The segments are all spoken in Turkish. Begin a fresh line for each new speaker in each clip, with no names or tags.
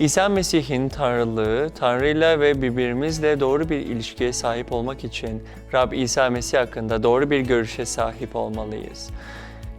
İsa Mesih'in Tanrılığı, Tanrı'yla ve birbirimizle doğru bir ilişkiye sahip olmak için Rab İsa Mesih hakkında doğru bir görüşe sahip olmalıyız.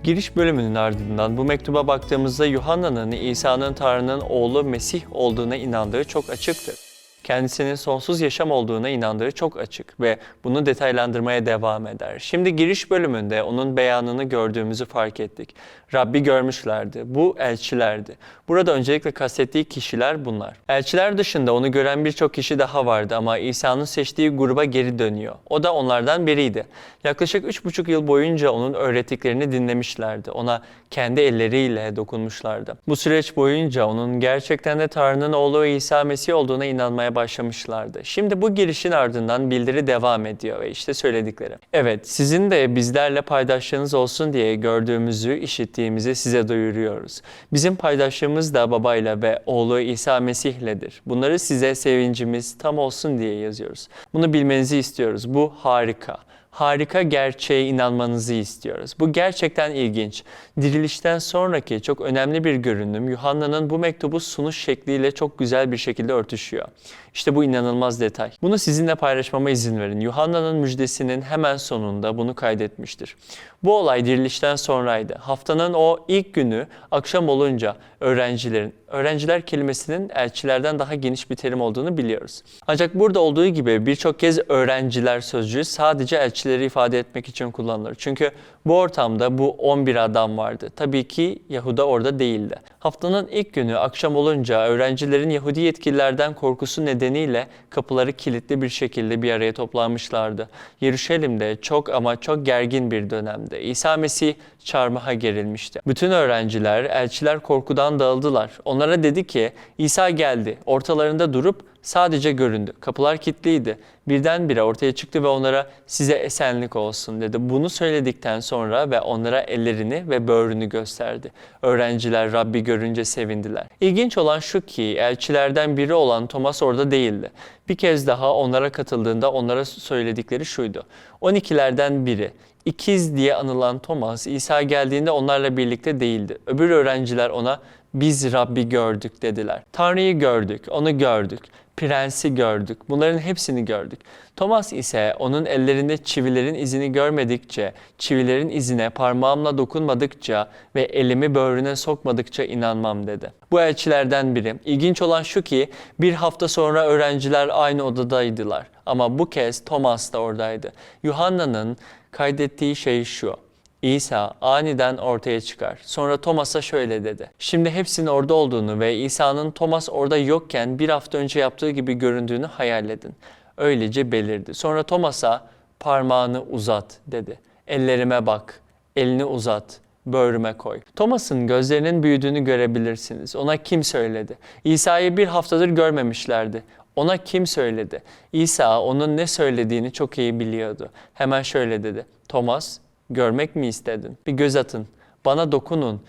Giriş bölümünün ardından bu mektuba baktığımızda Yuhanna'nın İsa'nın Tanrı'nın oğlu Mesih olduğuna inandığı çok açıktır. Kendisinin sonsuz yaşam olduğuna inandığı çok açık ve bunu detaylandırmaya devam eder. Şimdi giriş bölümünde onun beyanını gördüğümüzü fark ettik. Rabbi görmüşlerdi. Bu elçilerdi. Burada öncelikle kastettiği kişiler bunlar. Elçiler dışında onu gören birçok kişi daha vardı ama İsa'nın seçtiği gruba geri dönüyor. O da onlardan biriydi. Yaklaşık üç buçuk yıl boyunca onun öğrettiklerini dinlemişlerdi. Ona kendi elleriyle dokunmuşlardı. Bu süreç boyunca onun gerçekten de Tanrı'nın oğlu İsa Mesih olduğuna inanmaya başlamışlardı. Şimdi bu girişin ardından bildiri devam ediyor ve işte söyledikleri. Evet, sizin de bizlerle paydaşlığınız olsun diye gördüğümüzü, işittiğimizi size duyuruyoruz. Bizim paydaşlığımız da babayla ve oğlu İsa Mesih'ledir. Bunları size sevincimiz tam olsun diye yazıyoruz. Bunu bilmenizi istiyoruz. Bu harika harika gerçeğe inanmanızı istiyoruz. Bu gerçekten ilginç. Dirilişten sonraki çok önemli bir görünüm Yuhanna'nın bu mektubu sunuş şekliyle çok güzel bir şekilde örtüşüyor. İşte bu inanılmaz detay. Bunu sizinle paylaşmama izin verin. Yuhanna'nın müjdesinin hemen sonunda bunu kaydetmiştir. Bu olay dirilişten sonraydı. Haftanın o ilk günü akşam olunca öğrencilerin, öğrenciler kelimesinin elçilerden daha geniş bir terim olduğunu biliyoruz. Ancak burada olduğu gibi birçok kez öğrenciler sözcüğü sadece elçileri ifade etmek için kullanılır. Çünkü bu ortamda bu 11 adam vardı. Tabii ki Yahuda orada değildi. Haftanın ilk günü akşam olunca öğrencilerin Yahudi yetkililerden korkusu nedeniyle kapıları kilitli bir şekilde bir araya toplanmışlardı. Yeruşalim'de çok ama çok gergin bir dönemde. İsa Mesih çarmıha gerilmişti. Bütün öğrenciler, elçiler korkudan dağıldılar. Onlara dedi ki İsa geldi. Ortalarında durup sadece göründü. Kapılar kilitliydi. Birdenbire ortaya çıktı ve onlara size esenlik olsun dedi. Bunu söyledikten sonra ve onlara ellerini ve böğrünü gösterdi. Öğrenciler Rabbi görünce sevindiler. İlginç olan şu ki elçilerden biri olan Thomas orada değildi. Bir kez daha onlara katıldığında onlara söyledikleri şuydu. 12'lerden biri ikiz diye anılan Thomas İsa geldiğinde onlarla birlikte değildi. Öbür öğrenciler ona biz Rabbi gördük dediler. Tanrı'yı gördük, onu gördük. Prensi gördük. Bunların hepsini gördük. Thomas ise onun ellerinde çivilerin izini görmedikçe, çivilerin izine parmağımla dokunmadıkça ve elimi böğrüne sokmadıkça inanmam dedi. Bu elçilerden biri. İlginç olan şu ki bir hafta sonra öğrenciler aynı odadaydılar. Ama bu kez Thomas da oradaydı. Yuhanna'nın kaydettiği şey şu. İsa aniden ortaya çıkar. Sonra Thomas'a şöyle dedi. Şimdi hepsinin orada olduğunu ve İsa'nın Thomas orada yokken bir hafta önce yaptığı gibi göründüğünü hayal edin. Öylece belirdi. Sonra Thomas'a parmağını uzat dedi. Ellerime bak, elini uzat, böğrüme koy. Thomas'ın gözlerinin büyüdüğünü görebilirsiniz. Ona kim söyledi? İsa'yı bir haftadır görmemişlerdi. Ona kim söyledi? İsa onun ne söylediğini çok iyi biliyordu. Hemen şöyle dedi. Thomas, görmek mi istedin? Bir göz atın, bana dokunun.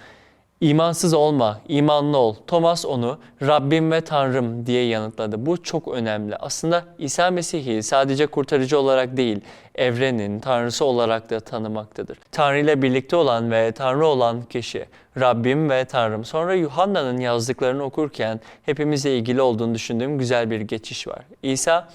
İmansız olma, imanlı ol. Thomas onu Rabbim ve Tanrım diye yanıtladı. Bu çok önemli. Aslında İsa Mesih'i sadece kurtarıcı olarak değil, evrenin Tanrısı olarak da tanımaktadır. Tanrı ile birlikte olan ve Tanrı olan kişi Rabbim ve Tanrım. Sonra Yuhanna'nın yazdıklarını okurken hepimizle ilgili olduğunu düşündüğüm güzel bir geçiş var. İsa,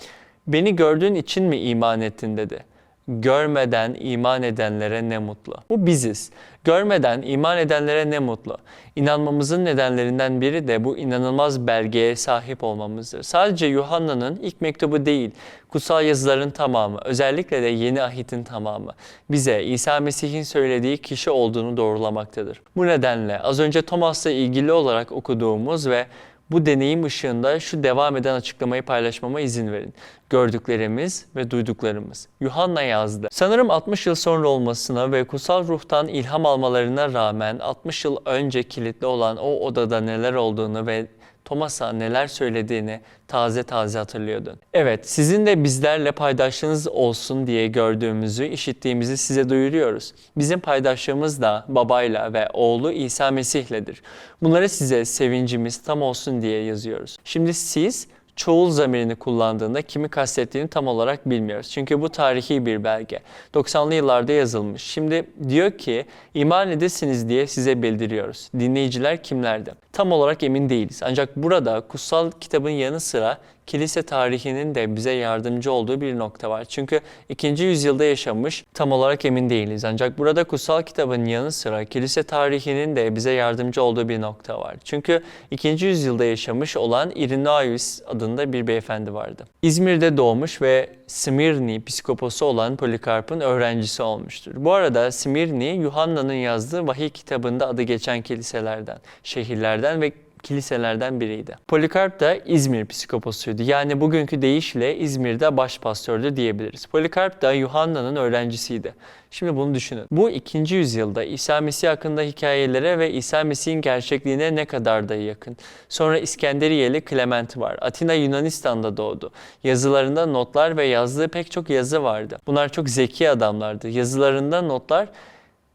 beni gördüğün için mi iman ettin dedi görmeden iman edenlere ne mutlu. Bu biziz. Görmeden iman edenlere ne mutlu. İnanmamızın nedenlerinden biri de bu inanılmaz belgeye sahip olmamızdır. Sadece Yuhanna'nın ilk mektubu değil, kutsal yazıların tamamı, özellikle de yeni ahitin tamamı bize İsa Mesih'in söylediği kişi olduğunu doğrulamaktadır. Bu nedenle az önce Thomas'la ilgili olarak okuduğumuz ve bu deneyim ışığında şu devam eden açıklamayı paylaşmama izin verin. Gördüklerimiz ve duyduklarımız. Yuhanna yazdı. Sanırım 60 yıl sonra olmasına ve kutsal ruhtan ilham almalarına rağmen 60 yıl önce kilitli olan o odada neler olduğunu ve Thomas'a neler söylediğini taze taze hatırlıyordun. Evet, sizin de bizlerle paydaşlığınız olsun diye gördüğümüzü, işittiğimizi size duyuruyoruz. Bizim paydaşlığımız da babayla ve oğlu İsa Mesih'ledir. Bunları size sevincimiz tam olsun diye yazıyoruz. Şimdi siz çoğul zamirini kullandığında kimi kastettiğini tam olarak bilmiyoruz. Çünkü bu tarihi bir belge. 90'lı yıllarda yazılmış. Şimdi diyor ki iman edesiniz diye size bildiriyoruz. Dinleyiciler kimlerdi? Tam olarak emin değiliz. Ancak burada kutsal kitabın yanı sıra kilise tarihinin de bize yardımcı olduğu bir nokta var. Çünkü 2. yüzyılda yaşamış tam olarak emin değiliz. Ancak burada kutsal kitabın yanı sıra kilise tarihinin de bize yardımcı olduğu bir nokta var. Çünkü 2. yüzyılda yaşamış olan Irenaeus adında bir beyefendi vardı. İzmir'de doğmuş ve Smirni psikoposu olan Polikarp'ın öğrencisi olmuştur. Bu arada Smirni, Yuhanna'nın yazdığı vahiy kitabında adı geçen kiliselerden, şehirlerden ve kiliselerden biriydi. Polikarp da İzmir psikoposuydu. Yani bugünkü deyişle İzmir'de başpastördü diyebiliriz. Polikarp da Yuhanna'nın öğrencisiydi. Şimdi bunu düşünün. Bu ikinci yüzyılda İsa Mesih hakkında hikayelere ve İsa Mesih'in gerçekliğine ne kadar da yakın. Sonra İskenderiyeli Clement var. Atina Yunanistan'da doğdu. Yazılarında notlar ve yazdığı pek çok yazı vardı. Bunlar çok zeki adamlardı. Yazılarında notlar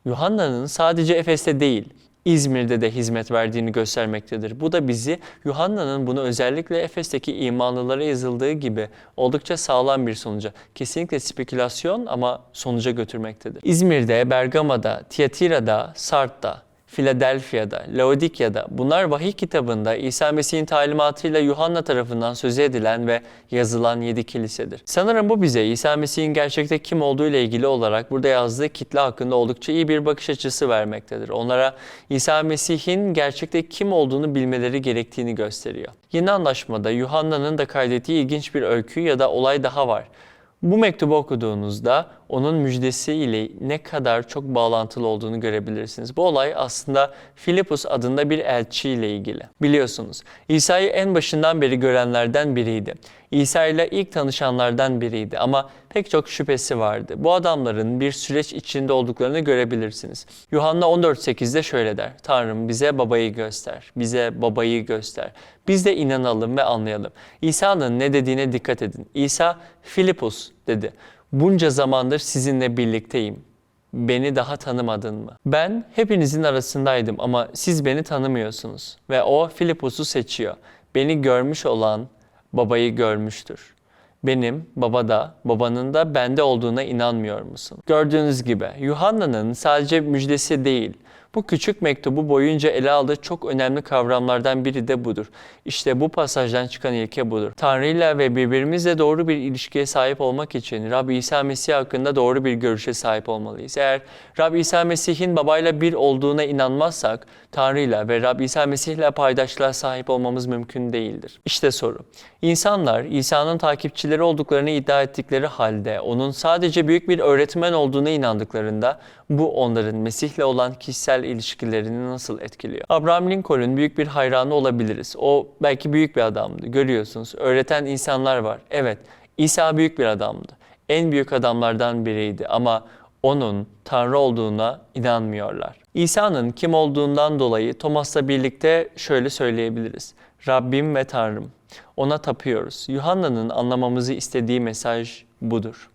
Yuhanna'nın sadece Efes'te değil, İzmir'de de hizmet verdiğini göstermektedir. Bu da bizi Yuhanna'nın bunu özellikle Efes'teki imanlılara yazıldığı gibi oldukça sağlam bir sonuca, kesinlikle spekülasyon ama sonuca götürmektedir. İzmir'de, Bergama'da, Tiatira'da, Sart'ta, Philadelphia'da, Laodikya'da bunlar vahiy kitabında İsa Mesih'in talimatıyla Yuhanna tarafından söz edilen ve yazılan yedi kilisedir. Sanırım bu bize İsa Mesih'in gerçekte kim olduğu ile ilgili olarak burada yazdığı kitle hakkında oldukça iyi bir bakış açısı vermektedir. Onlara İsa Mesih'in gerçekte kim olduğunu bilmeleri gerektiğini gösteriyor. Yeni anlaşmada Yuhanna'nın da kaydettiği ilginç bir öykü ya da olay daha var. Bu mektubu okuduğunuzda onun müjdesi ile ne kadar çok bağlantılı olduğunu görebilirsiniz. Bu olay aslında Filipus adında bir elçi ile ilgili. Biliyorsunuz İsa'yı en başından beri görenlerden biriydi. İsa ile ilk tanışanlardan biriydi ama pek çok şüphesi vardı. Bu adamların bir süreç içinde olduklarını görebilirsiniz. Yuhanna 14.8'de şöyle der. Tanrım bize babayı göster, bize babayı göster. Biz de inanalım ve anlayalım. İsa'nın ne dediğine dikkat edin. İsa Filipus dedi. Bunca zamandır sizinle birlikteyim. Beni daha tanımadın mı? Ben hepinizin arasındaydım ama siz beni tanımıyorsunuz. Ve o Filipus'u seçiyor. Beni görmüş olan babayı görmüştür. Benim babada, babanın da bende olduğuna inanmıyor musun? Gördüğünüz gibi Yuhanna'nın sadece müjdesi değil, bu küçük mektubu boyunca ele aldığı çok önemli kavramlardan biri de budur. İşte bu pasajdan çıkan ilke budur. Tanrı ile ve birbirimizle doğru bir ilişkiye sahip olmak için Rab İsa Mesih hakkında doğru bir görüşe sahip olmalıyız. Eğer Rab İsa Mesih'in babayla bir olduğuna inanmazsak Tanrı ile ve Rab İsa Mesih ile paydaşlığa sahip olmamız mümkün değildir. İşte soru. İnsanlar İsa'nın takipçileri olduklarını iddia ettikleri halde onun sadece büyük bir öğretmen olduğuna inandıklarında bu onların Mesih'le olan kişisel ilişkilerini nasıl etkiliyor? Abraham Lincoln'un büyük bir hayranı olabiliriz. O belki büyük bir adamdı. Görüyorsunuz. Öğreten insanlar var. Evet, İsa büyük bir adamdı. En büyük adamlardan biriydi ama onun Tanrı olduğuna inanmıyorlar. İsa'nın kim olduğundan dolayı Thomas'la birlikte şöyle söyleyebiliriz. Rabbim ve Tanrım. Ona tapıyoruz. Yuhanna'nın anlamamızı istediği mesaj budur.